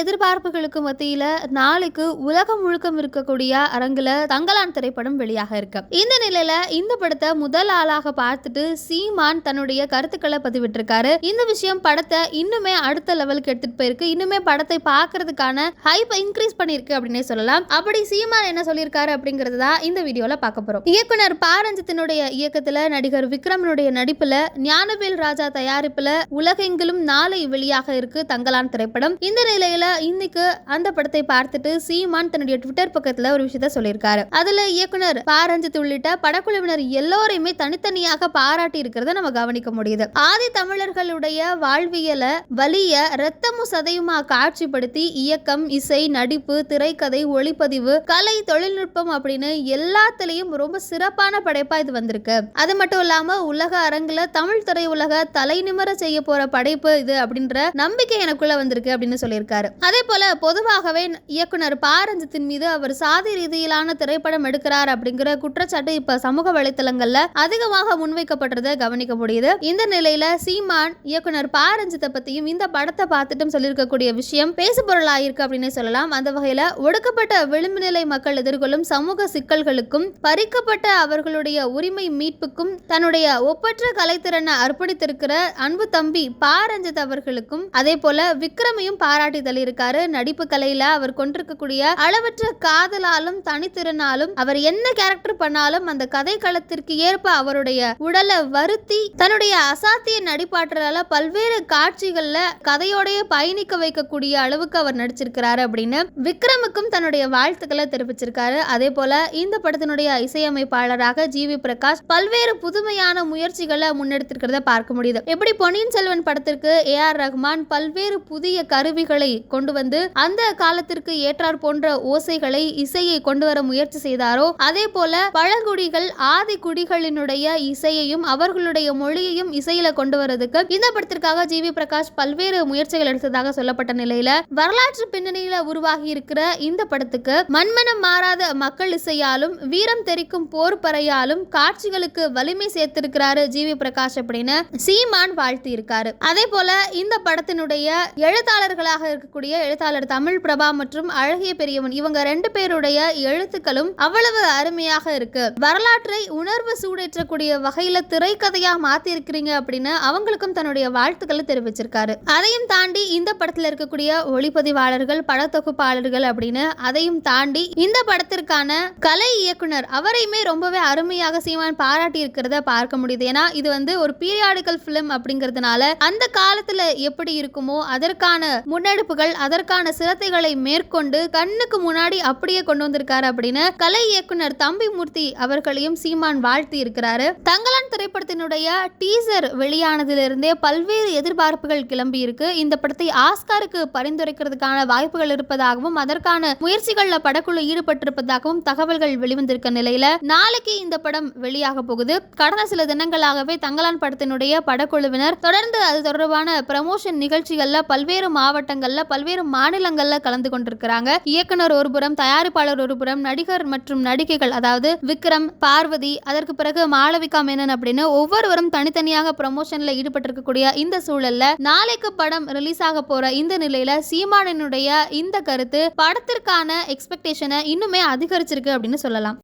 எதிர்பார்ப்புகளுக்கு மத்தியில நாளைக்கு உலகம் முழுக்கம் இருக்கக்கூடிய அரங்குல தங்கலான் திரைப்படம் வெளியாக இருக்கு. இந்த நிலையில இந்த படத்தை முதல் ஆளாக பார்த்துட்டு சீமான் தன்னுடைய கருத்துக்களை பதிவிட்டிருக்காரு. இந்த விஷயம் படத்தை இன்னுமே அடுத்த லெவலுக்கு எடுத்துட்டு போயிருக்கு. இன்னுமே படத்தை பார்க்கறதுக்கான ஹைப் இன்க்ரீஸ் பண்ணிருக்கு அப்படின்னே சொல்லலாம். அப்படி சீமான் என்ன சொல்லியிருக்காரு அப்படிங்கிறது தான் இந்த வீடியோல பார்க்க போறோம். இயக்குனர் பாரஞ்சத்தினுடைய இயக்கத்துல நடிகர் விக்ரமனுடைய நடிப்புல ஞானவேல் ராஜா தயாரிப்புல உலகெங்கிலும் நாளை வெளியாக இருக்கு தங்கலான் திரைப்படம். இந்த நிலையில இன்னைக்கு அந்த படத்தை பார்த்துட்டு சீமான் தன்னுடைய ட்விட்டர் பக்கத்துல ஒரு விஷயத்த சொல்லியிருக்காரு. அதுல இயக்குனர் பாரஞ்சித் உள்ளிட்ட படக்குழுவினர் எல்லோரையுமே தனித்தனியாக பாராட்டி இருக்கிறத நம்ம கவனிக்க முடியுது. ஆதி தமிழர்களுடைய வாழ்வியல வலிய ரத்தமும் சதையுமா காட்சிப்படுத்தி இயக்கம் இசை நடிப்பு திரைக்கதை ஒளிப்பதிவு கலை தொழில்நுட்பம் அப்படின்னு எல்லாத்துலயும் ரொம்ப சிறப்பான படைப்பா இது வந்திருக்கு. அது மட்டும் இல்லாம உலக அரங்குல தமிழ் திரையுலக தலைநிமிர செய்ய போற படைப்பு இது அப்படின்ற நம்பிக்கை எனக்குள்ள வந்திருக்கு அப்படின்னு சொல்லியிருக்காரு. அதே போல பொதுவாகவே இயக்குனர் பாரஞ்சத்தின் மீது அவர் சாதி ரீதியிலான திரைப்படம் எடுக்கிறார் அப்படிங்கிற குற்றச்சாட்டு இப்ப சமூக வலைத்தளங்கள்ல அதிகமாக முன்வைக்கப்படுறத கவனிக்க முடியுது. இந்த நிலையில சீமான் இயக்குனர் பாரஞ்சித்தை பத்தியும் இந்த படத்தை பார்த்துட்டும் சொல்லியிருக்கக்கூடிய விஷயம் பேசு பொருளாயிருக்கு அப்படின்னு சொல்லலாம். அந்த வகையில ஒடுக்கப்பட்ட விளிம்பு நிலை மக்கள் எதிர்கொள்ளும் சமூக சிக்கல்களுக்கும் பறிக்கப்பட்ட அவர்களுடைய உரிமை மீட்புக்கும் தன்னுடைய ஒப்பற்ற கலைத்திறனை அர்ப்பணித்திருக்கிற அன்பு தம்பி பாரஞ்சித் அவர்களுக்கும் அதே போல விக்ரமையும் பாராட்டி தள்ளியிருக்காரு நடிப்பு கலையில அவர் கொண்டிருக்கக்கூடிய அளவற்ற காதலாலும் தனித்திறனாலும் அவர் என்ன கேரக்டர் பண்ணாலும் அந்த கதை களத்திற்கு ஏற்ப அவருடைய உடலை வருத்தி தன்னுடைய அசாத்திய நடிப்பாற்றலால பல்வேறு காட்சிகள்ல கதையோடைய பயணிக்க வைக்கக்கூடிய அளவுக்கு அவர் நடிச்சிருக்கிறாரு அப்படின்னு விக்ரமுக்கும் தன்னுடைய வாழ்த்துக்களை தெரிவிச்சிருக்காரு. அதே போல இந்த படத்தினுடைய இசையமைப்பாளராக ஜி வி பிரகாஷ் பல்வேறு புதுமையான முயற்சிகளை முன்னெடுத்திருக்கிறத பார்க்க முடியுது. எப்படி பொன்னியின் செல்வன் படத்திற்கு ஏ ஆர் ரஹ்மான் பல்வேறு புதிய கருவிகளை கொண்டு வந்து அந்த காலத்திற்கு ஏற்றார் போன்ற ஓசைகளை இசையை கொண்டு வர முயற்சி செய்தாரோ அதே போல பழங்குடிகள் ஆதி குடிகளினுடைய இசையையும் அவர்களுடைய மொழியையும் இசையில கொண்டு வரதுக்கு இந்த படத்திற்காக ஜி வி பிரகாஷ் பல்வேறு முயற்சிகள் எடுத்ததாக சொல்லப்பட்ட நிலையில வரலாற்று பின்னணியில உருவாகி இருக்கிற இந்த படத்துக்கு மண்மனம் மாறாத மக்கள் இசையாலும் வீரம் தெரிக்கும் போர் பறையாலும் காட்சிகளுக்கு வலிமை சேர்த்திருக்கிறாரு ஜி வி பிரகாஷ் அப்படின்னு சீமான் வாழ்த்தி இருக்காரு அதே போல இந்த படத்தினுடைய எழுத்தாளர்களாக இருக்கக்கூடிய எழுத்தாளர் தமிழ் பிரபா மற்றும் அழகிய பெரியவன் இவங்க ரெண்டு பேருடைய எழுத்துக்களும் அவ்வளவு அருமையாக இருக்கு. வரலாற்றை உணர்வு சூடேற்றக்கூடிய வகையில திரைக்கதையா மாத்திருக்கிறீங்க அப்படின்னு அவங்களுக்கும் தன்னுடைய வாழ்த்துக்களை தெரிவிச்சிருக்காரு. அதையும் தாண்டி இந்த படத்துல இருக்கக்கூடிய ஒளிப்பதிவாளர்கள் படத்தொகுப்பாளர்கள் அப்படின்னு அதையும் தாண்டி இந்த படத்திற்கான கலை இயக்குனர் அவரையுமே ரொம்பவே அருமையாக சீமான் பாராட்டி இருக்கிறத பார்க்க முடியுது. ஏன்னா இது வந்து ஒரு பீரியாடிக்கல் பிலிம் அப்படிங்கிறதுனால அந்த காலத்துல எப்படி இருக்குமோ அதற்கான முன்னெடுப்புகள் அதற்கான சிரத்தைகளை மேற்கொண்டு கண்ணுக்கு முன்னாடி அப்படியே கொண்டு வந்திருக்காரு அப்படின்னு கலை இயக்குனர் தம்பி மூர்த்தி அவர்களையும் சீமான் வாழ்த்தி இருக்கிறாரு. தங்கலான் திரைப்படத்தினுடைய டீசர் வெளியானதிலிருந்தே பல்வேறு எதிர்பார்ப்புகள் கிளம்பி இருக்கு. இந்த படத்தை ஆஸ்காருக்கு பரிந்துரைக்கிறதுக்கான வாய்ப்புகள் இருப்பதாகவும் அதற்கான முயற்சிகள்ல படக்குழு ஈடுபட்டிருப்பதாகவும் தகவல்கள் வெளிவந்திருக்க நிலையில நாளைக்கு இந்த படம் வெளியாக போகுது. கடந்த சில தினங்களாகவே தங்கலான் படத்தினுடைய படக்குழுவினர் தொடர்ந்து அது தொடர்பான ப்ரமோஷன் நிகழ்ச்சிகள்ல பல்வேறு மாவட்டங்கள்ல பல்வேறு மாநிலங்கள்ல கலந்து கொண்டிருக்கிறாங்க. இயக்குனர் ஒருபுறம் தயாரிப்பாளர் ஒருபுறம் நடிகர் மற்றும் நடிகைகள் அதாவது விக்ரம் பார்வதி அதற்கு பிறகு மாளவிகா மேனன் அப்படின்னு ஒவ்வொருவரும் தனித்தனியாக ப்ரமோஷன்ல ஈடுபட்டிருக்கக்கூடிய இந்த சூழல்ல நாளைக்கு படம் ரிலீஸ் ஆக போற இந்த நிலையில சீமானினுடைய இந்த கருத்து படத்திற்கான எக்ஸ்பெக்டேஷனை இன்னுமே அதிகரிச்சிருக்கு அப்படின்னு சொல்லலாம்.